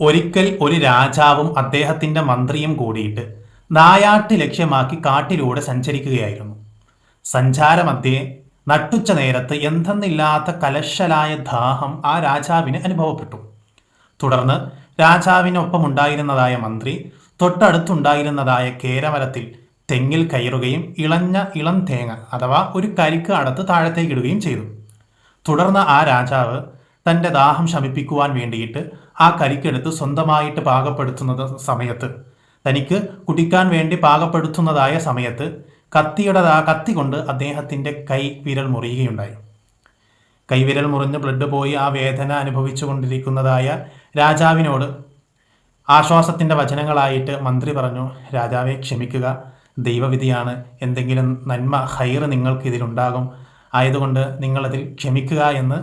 ഒരിക്കൽ ഒരു രാജാവും അദ്ദേഹത്തിന്റെ മന്ത്രിയും കൂടിയിട്ട് നായാട്ട് ലക്ഷ്യമാക്കി കാട്ടിലൂടെ സഞ്ചരിക്കുകയായിരുന്നു. സഞ്ചാരമധ്യേ നട്ടുച്ച നേരത്ത് എന്തെന്നില്ലാത്ത കലശലായ ദാഹം ആ രാജാവിന് അനുഭവപ്പെട്ടു. തുടർന്ന് രാജാവിനൊപ്പം ഉണ്ടായിരുന്നതായ മന്ത്രി തൊട്ടടുത്തുണ്ടായിരുന്നതായ കേരമരത്തിൽ തെങ്ങിൽ കയറുകയും ഇളഞ്ഞ ഇളം തേങ്ങ അഥവാ ഒരു കരിക്ക് അടത്ത് താഴത്തേക്കിടുകയും ചെയ്തു. തുടർന്ന് ആ രാജാവ് തന്റെ ദാഹം ശമിപ്പിക്കുവാൻ വേണ്ടിയിട്ട് ആ കരിക്കെടുത്ത് സ്വന്തമായിട്ട് പാകപ്പെടുത്തുന്നത് സമയത്ത്. തനിക്ക് കുടിക്കാൻ വേണ്ടി പാകപ്പെടുത്തുന്നതായ സമയത്ത് കത്തിയുടെ കത്തി കൊണ്ട് അദ്ദേഹത്തിന്റെ കൈ വിരൽ മുറിയുകയുണ്ടായി. കൈവിരൽ മുറിഞ്ഞ് ബ്ലഡ് പോയി ആ വേദന അനുഭവിച്ചു കൊണ്ടിരിക്കുന്നതായ രാജാവിനോട് ആശ്വാസത്തിന്റെ വചനങ്ങളായിട്ട് മന്ത്രി പറഞ്ഞു രാജാവെ ക്ഷമിക്കുക. ദൈവവിധിയാണ്. എന്തെങ്കിലും നന്മ ഹൈറ് നിങ്ങൾക്ക് ഇതിലുണ്ടാകും ആയതുകൊണ്ട് നിങ്ങളതിൽ ക്ഷമിക്കുക എന്ന്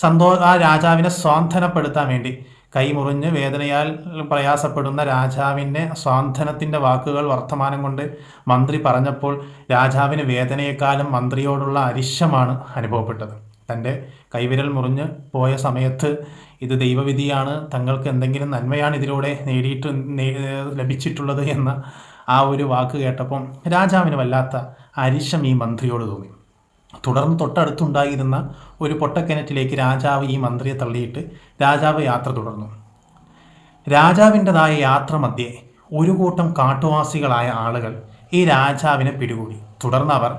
സന്തോ ആ രാജാവിനെ സ്വാന്തനപ്പെടുത്താൻ വേണ്ടി കൈമുറിഞ്ഞ് വേദനയാൽ പ്രയാസപ്പെടുന്ന രാജാവിന്റെ സ്വാന്തനത്തിന്റെ വാക്കുകൾ വർത്തമാനം കൊണ്ട് മന്ത്രി പറഞ്ഞപ്പോൾ രാജാവിന് വേദനയെക്കാളും മന്ത്രിയോടുള്ള അരിശമാണ് അനുഭവപ്പെട്ടത്. തന്റെ കൈവിരൽ മുറിഞ്ഞ് പോയ സമയത്ത് ഇത് ദൈവവിധിയാണ് തങ്ങൾക്ക് എന്തെങ്കിലും നന്മയാണ് ഇതിലൂടെ നേടിയിട്ട് ലഭിച്ചിട്ടുള്ളത് എന്ന ആ ഒരു വാക്ക് കേട്ടപ്പം രാജാവിന് വല്ലാത്ത അരിശം ഈ മന്ത്രിയോട് തോന്നി. തുടർന്ന് തൊട്ടടുത്തുണ്ടായിരുന്ന ഒരു പൊട്ടക്കിണറ്റിലേക്ക് രാജാവ് ഈ മന്ത്രിയെ തള്ളിയിട്ട് രാജാവ് യാത്ര തുടർന്നു. രാജാവിന്റെതായ യാത്ര മധ്യേ ഒരു കൂട്ടം കാട്ടുവാസികളായ ആളുകൾ ഈ രാജാവിനെ പിടികൂടി. തുടർന്ന് അവർ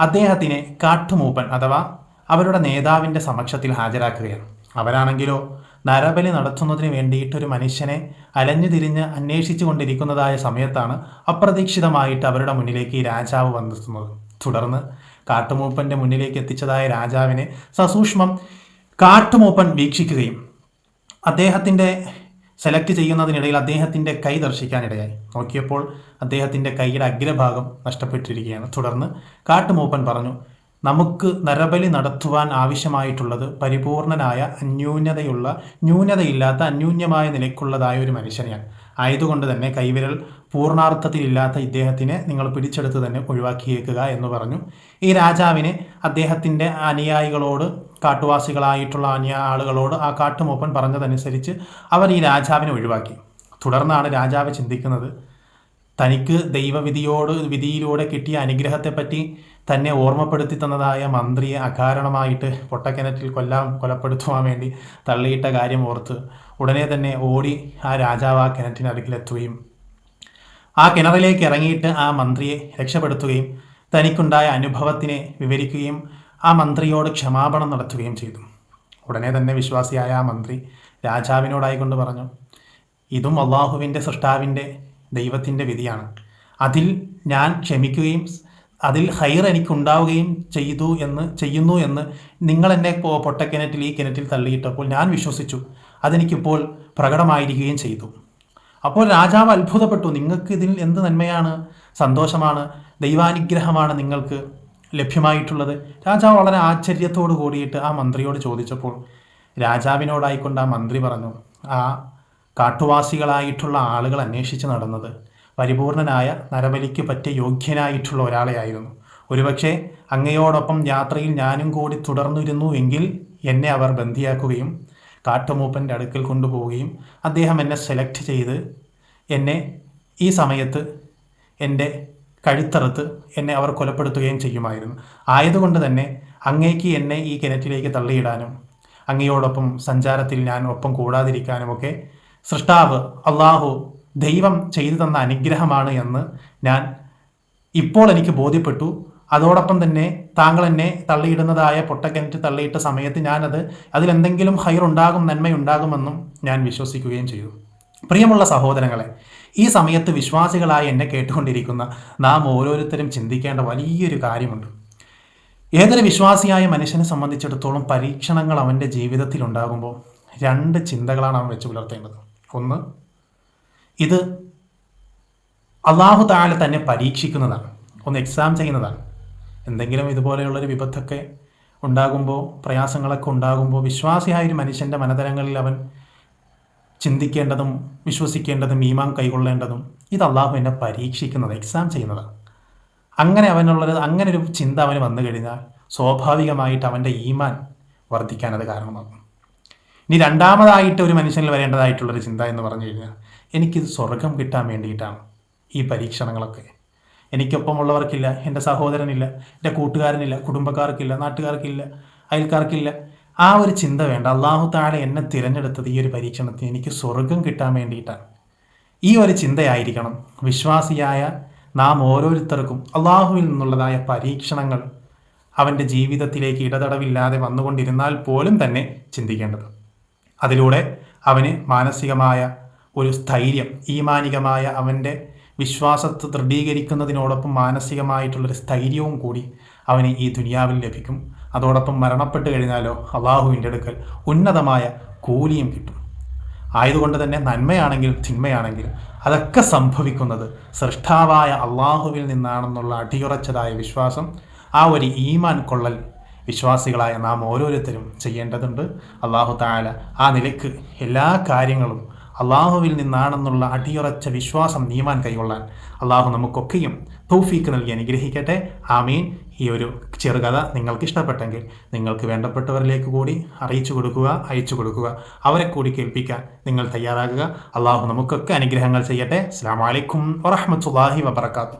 അദ്ദേഹത്തിനെ കാട്ടുമൂപ്പൻ അഥവാ അവരുടെ നേതാവിന്റെ സമക്ഷത്തിൽ ഹാജരാക്കുകയാണ്. അവരാണെങ്കിലോ നരബലി നടത്തുന്നതിന് വേണ്ടിയിട്ട് ഒരു മനുഷ്യനെ അലഞ്ഞു തിരിഞ്ഞ് അന്വേഷിച്ചു കൊണ്ടിരിക്കുന്നതായ സമയത്താണ് അപ്രതീക്ഷിതമായിട്ട് അവരുടെ മുന്നിലേക്ക് ഈ രാജാവ് വന്നെത്തുന്നത്. തുടർന്ന് കാട്ടുമൂപ്പന്റെ മുന്നിലേക്ക് എത്തിച്ചതായ രാജാവിനെ സസൂക്ഷ്മം കാട്ടുമൂപ്പൻ വീക്ഷിക്കുകയും അദ്ദേഹത്തിന്റെ സെലക്ട് ചെയ്യുന്നതിനിടയിൽ അദ്ദേഹത്തിന്റെ കൈ ദർശിക്കാനിടയായി. നോക്കിയപ്പോൾ അദ്ദേഹത്തിന്റെ കൈയുടെ അഗ്രഭാഗം നഷ്ടപ്പെട്ടിരിക്കുകയാണ്. തുടർന്ന് കാട്ടുമൂപ്പൻ പറഞ്ഞു നമുക്ക് നരബലി നടത്തുവാൻ ആവശ്യമായിട്ടുള്ളത് പരിപൂർണനായ അന്യൂന്യതയുള്ള ന്യൂനതയില്ലാത്ത അന്യൂന്യമായ നിലയ്ക്കുള്ളതായ ഒരു മനുഷ്യനെയാണ്. ആയതുകൊണ്ട് തന്നെ കൈവിരൽ പൂർണാർത്ഥത്തിലില്ലാത്ത ഇദ്ദേഹത്തിനെ നിങ്ങൾ പിടിച്ചെടുത്ത് തന്നെ ഒഴിവാക്കിയേക്കുക എന്ന് പറഞ്ഞു. ഈ രാജാവിനെ അദ്ദേഹത്തിന്റെ അനുയായികളോട് കാട്ടുവാസികളായിട്ടുള്ള അന്യ ആളുകളോട് ആ കാട്ടുമൂപ്പൻ പറഞ്ഞതനുസരിച്ച് അവർ ഈ രാജാവിനെ ഒഴിവാക്കി. തുടർന്നാണ് രാജാവ് ചിന്തിക്കുന്നത് തനിക്ക് ദൈവവിധിയോട് വിധിയിലൂടെ കിട്ടിയ അനുഗ്രഹത്തെപ്പറ്റി തന്നെ ഓർമ്മപ്പെടുത്തി തന്നതായ മന്ത്രിയെ അകാരണമായിട്ട് പൊട്ടക്കിണറ്റിൽ കൊല്ലാൻ കൊലപ്പെടുത്തുവാൻ വേണ്ടി തള്ളിയിട്ട കാര്യം ഓർത്ത് ഉടനെ തന്നെ ഓടി ആ രാജാവ് ആ കിണറ്റിനടുക്കിലെത്തുകയും ആ കിണറിലേക്ക് ഇറങ്ങിയിട്ട് ആ മന്ത്രിയെ രക്ഷപ്പെടുത്തുകയും തനിക്കുണ്ടായ അനുഭവത്തിനെ വിവരിക്കുകയും ആ മന്ത്രിയോട് ക്ഷമാപണം നടത്തുകയും ചെയ്തു. ഉടനെ തന്നെ വിശ്വാസിയായ ആ മന്ത്രി രാജാവിനോടായിക്കൊണ്ട് പറഞ്ഞു ഇതും അള്ളാഹുവിന്റെ സൃഷ്ടാവിന്റെ ദൈവത്തിന്റെ വിധിയാണ്. അതിൽ ഞാൻ ക്ഷമിക്കുകയും അതിൽ ഹൈർ എനിക്കുണ്ടാവുകയും ചെയ്തു എന്ന് ചെയ്യുന്നു എന്ന് നിങ്ങൾ എന്നെ പൊട്ടക്കിണറ്റിൽ ഈ കിണറ്റിൽ തള്ളിയിട്ടപ്പോൾ ഞാൻ വിശ്വസിച്ചു. അതെനിക്കിപ്പോൾ പ്രകടമായിരിക്കുകയും ചെയ്തു. അപ്പോൾ രാജാവ് അത്ഭുതപ്പെട്ടു. നിങ്ങൾക്ക് ഇതിൽ എന്ത് നന്മയാണ്? സന്തോഷമാണ്. ദൈവാനുഗ്രഹമാണ് നിങ്ങൾക്ക് ലഭ്യമായിട്ടുള്ളത്. രാജാവ് വളരെ ആശ്ചര്യത്തോടു കൂടിയിട്ട് ആ മന്ത്രിയോട് ചോദിച്ചപ്പോൾ രാജാവിനോടായിക്കൊണ്ട് ആ മന്ത്രി പറഞ്ഞു ആ കാട്ടുവാസികളായിട്ടുള്ള ആളുകൾ അന്വേഷിച്ച് നടന്നത്. പരിപൂർണനായ നരബലിക്ക് പറ്റിയ യോഗ്യനായിട്ടുള്ള ഒരാളെ ആയിരുന്നു ഒരുപക്ഷെ അങ്ങയോടൊപ്പം യാത്രയിൽ ഞാനും കൂടി തുടർന്നിരുന്നു എങ്കിൽ എന്നെ അവർ ബന്ധിയാക്കുകയും കാട്ടുമൂപ്പന്റെ അടുക്കൽ കൊണ്ടുപോവുകയും അദ്ദേഹം എന്നെ സെലക്ട് ചെയ്ത് എന്നെ ഈ സമയത്ത് എന്റെ കഴുത്തറുത്ത് എന്നെ അവർ കൊലപ്പെടുത്തുകയും ചെയ്യുമായിരുന്നു. ആയതുകൊണ്ട് തന്നെ അങ്ങേക്ക് എന്നെ ഈ കിണറ്റിലേക്ക് തള്ളിയിടാനും അങ്ങയോടൊപ്പം സഞ്ചാരത്തിൽ ഞാൻ ഒപ്പം കൂടാതിരിക്കാനുമൊക്കെ സൃഷ്ടാവ് അള്ളാഹു ദൈവം ചെയ്തു തന്ന അനുഗ്രഹമാണ് എന്ന് ഞാൻ ഇപ്പോൾ എനിക്ക് ബോധ്യപ്പെട്ടു. അതോടൊപ്പം തന്നെ താങ്കൾ എന്നെ തള്ളിയിടുന്നതായ പൊട്ടക്കിണറ്റ് തള്ളിയിട്ട സമയത്ത് ഞാനത് അതിലെന്തെങ്കിലും ഹൈറുണ്ടാകും നന്മയുണ്ടാകുമെന്നും ഞാൻ വിശ്വസിക്കുകയും ചെയ്തു. പ്രിയമുള്ള സഹോദരങ്ങളെ ഈ സമയത്ത് വിശ്വാസികളായി എന്നെ കേട്ടുകൊണ്ടിരിക്കുന്ന നാം ഓരോരുത്തരും ചിന്തിക്കേണ്ട വലിയൊരു കാര്യമുണ്ട്. ഏതൊരു വിശ്വാസിയായ മനുഷ്യനെ സംബന്ധിച്ചിടത്തോളം പരീക്ഷണങ്ങൾ അവന്റെ ജീവിതത്തിൽ ഉണ്ടാകുമ്പോൾ രണ്ട് ചിന്തകളാണ് അവൻ വെച്ച് പുലർത്തേണ്ടത്. ഒന്ന്. ഇത് അള്ളാഹു താല തന്നെ പരീക്ഷിക്കുന്നതാണ്. ഒന്ന് എക്സാം ചെയ്യുന്നതാണ്. എന്തെങ്കിലും ഇതുപോലെയുള്ളൊരു വിപത്തൊക്കെ ഉണ്ടാകുമ്പോൾ പ്രയാസങ്ങളൊക്കെ ഉണ്ടാകുമ്പോൾ വിശ്വാസിയായ ഒരു മനുഷ്യന്റെ മനതലങ്ങളിൽ അവൻ ചിന്തിക്കേണ്ടതും വിശ്വസിക്കേണ്ടതും ഈമാൻ കൈകൊള്ളേണ്ടതും ഇത് അള്ളാഹു എന്നെ പരീക്ഷിക്കുന്നത് എക്സാം ചെയ്യുന്നതാണ്. അങ്ങനെ അവനുള്ളത് അങ്ങനെ ഒരു ചിന്ത അവന് വന്നു കഴിഞ്ഞാൽ സ്വാഭാവികമായിട്ട് അവന്റെ ഈമാൻ വർദ്ധിക്കാൻ അത് കാരണമാകും. ഇനി രണ്ടാമതായിട്ട് ഒരു മനുഷ്യനിൽ വരേണ്ടതായിട്ടുള്ളൊരു ചിന്ത എന്ന് പറഞ്ഞു കഴിഞ്ഞാൽ എനിക്കിത് സ്വർഗം കിട്ടാൻ വേണ്ടിയിട്ടാണ് ഈ പരീക്ഷണങ്ങളൊക്കെ. എനിക്കൊപ്പമുള്ളവർക്കില്ല എന്റെ സഹോദരനില്ല എന്റെ കൂട്ടുകാരനില്ല കുടുംബക്കാർക്കില്ല നാട്ടുകാർക്കില്ല അയൽക്കാർക്കില്ല. ആ ഒരു ചിന്ത വേണ്ട. അള്ളാഹു താഴെ എന്നെ തിരഞ്ഞെടുത്തത് ഈ ഒരു പരീക്ഷണത്തിന് എനിക്ക് സ്വർഗം കിട്ടാൻ വേണ്ടിയിട്ടാണ്. ഈ ഒരു ചിന്തയായിരിക്കണം. വിശ്വാസിയായ നാം ഓരോരുത്തർക്കും അള്ളാഹുവിൽ നിന്നുള്ളതായ പരീക്ഷണങ്ങൾ അവന്റെ ജീവിതത്തിലേക്ക് ഇടതടവില്ലാതെ വന്നുകൊണ്ടിരുന്നാൽ പോലും തന്നെ ചിന്തിക്കേണ്ടത്. അതിലൂടെ അവന് മാനസികമായ ഒരു സ്ഥൈര്യം ഈമാനികമായ അവന്റെ വിശ്വാസത്തെ ദൃഢീകരിക്കുന്നതിനോടൊപ്പം മാനസികമായിട്ടുള്ളൊരു സ്ഥൈര്യവും കൂടി അവന് ഈ ദുനിയാവിൽ ലഭിക്കും. അതോടൊപ്പം മരണപ്പെട്ട് കഴിഞ്ഞാലോ അള്ളാഹുവിന്റെ അടുക്കൽ ഉന്നതമായ കൂലിയും കിട്ടും. ആയതുകൊണ്ട് തന്നെ നന്മയാണെങ്കിലും തിന്മയാണെങ്കിലും അതൊക്കെ സംഭവിക്കുന്നത് സൃഷ്ടാവായ അള്ളാഹുവിൽ നിന്നാണെന്നുള്ള അടിയുറച്ചതായ വിശ്വാസം ആ ഒരു ഈമാൻ കൊള്ളൽ വിശ്വാസികളായ നാം ഓരോരുത്തരും ചെയ്യേണ്ടതുണ്ട്. അള്ളാഹു താല ആ നിലയ്ക്ക് എല്ലാ കാര്യങ്ങളും അള്ളാഹുവിൽ നിന്നാണെന്നുള്ള അടിയുറച്ച വിശ്വാസം നീമാൻ കൈകൊള്ളാൻ അള്ളാഹു നമുക്കൊക്കെയും തൗഫീക്ക് നൽകി അനുഗ്രഹിക്കട്ടെ. ആമീൻ. ഈ ഒരു ചെറുകഥ നിങ്ങൾക്ക് ഇഷ്ടപ്പെട്ടെങ്കിൽ നിങ്ങൾക്ക് വേണ്ടപ്പെട്ടവരിലേക്ക് കൂടി അറിയിച്ചു കൊടുക്കുക അയച്ചു കൊടുക്കുക. അവരെ കൂടി കേൾപ്പിക്കാൻ നിങ്ങൾ തയ്യാറാകുക. അള്ളാഹു നമുക്കൊക്കെ അനുഗ്രഹങ്ങൾ ചെയ്യട്ടെ. അസ്സാം വലൈക്കും വറഹമത്തല്ലാഹി വബർക്കാത്തു